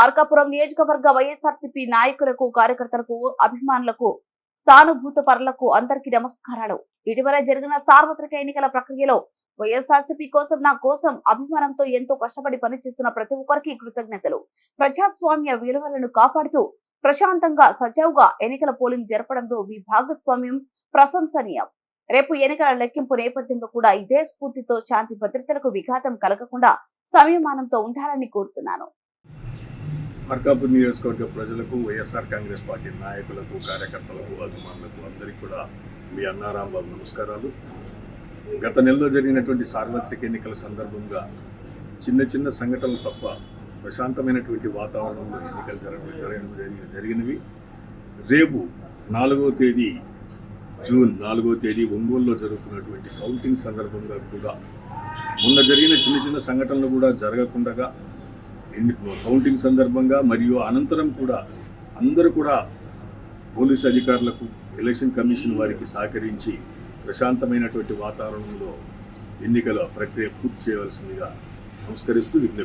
మార్కాపురం నియోజకవర్గ వైఎస్ఆర్సీపీ నాయకులకు కార్యకర్తలకు అభిమానులకు సానుభూత పరులకు అందరికీ నమస్కారాలు. ఇటీవల జరిగిన సార్వత్రిక ఎన్నికల ప్రక్రియలో వైఎస్ఆర్సీపీ కోసం నా కోసం అభిమానంతో ఎంతో కష్టపడి పనిచేస్తున్న ప్రతి ఒక్కరికి కృతజ్ఞతలు. ప్రజాస్వామ్య విలువలను కాపాడుతూ ప్రశాంతంగా సజావుగా ఎన్నికల పోలింగ్ జరపడంలో మీ భాగస్వామ్యం ప్రశంసనీయం. రేపు ఎన్నికల లెక్కింపు నేపథ్యంలో కూడా ఇదే స్ఫూర్తితో శాంతి భద్రతలకు విఘాతం కలగకుండా సంయమానంతో ఉండాలని కోరుతున్నాను. మార్కాపూర్ నియోజకవర్గ ప్రజలకు వైఎస్ఆర్ కాంగ్రెస్ పార్టీ నాయకులకు కార్యకర్తలకు అభిమానులకు అందరికీ కూడా మీ అన్నారాంబాబు నమస్కారాలు. గత నెలలో జరిగినటువంటి సార్వత్రిక ఎన్నికల సందర్భంగా చిన్న చిన్న సంఘటనలు తప్ప ప్రశాంతమైనటువంటి వాతావరణంలో ఎన్నికలు జరగడం జరగడం జరిగి జరిగినవి. రేపు నాలుగో తేదీ జూన్ నాలుగో తేదీ ఒంగోలులో జరుగుతున్నటువంటి కౌంటింగ్ సందర్భంగా కూడా మొన్న జరిగిన చిన్న చిన్న సంఘటనలు కూడా జరగకుండా కౌంటింగ్ సందర్భంగా మరియు అనంతరం కూడా అందరూ కూడా పోలీసు అధికారులకు ఎలక్షన్ కమిషన్ వారికి సహకరించి ప్రశాంతమైనటువంటి వాతావరణంలో ఎన్నికల ప్రక్రియ పూర్తి చేయవలసిందిగా నమస్కరిస్తూ విజ్ఞప్తి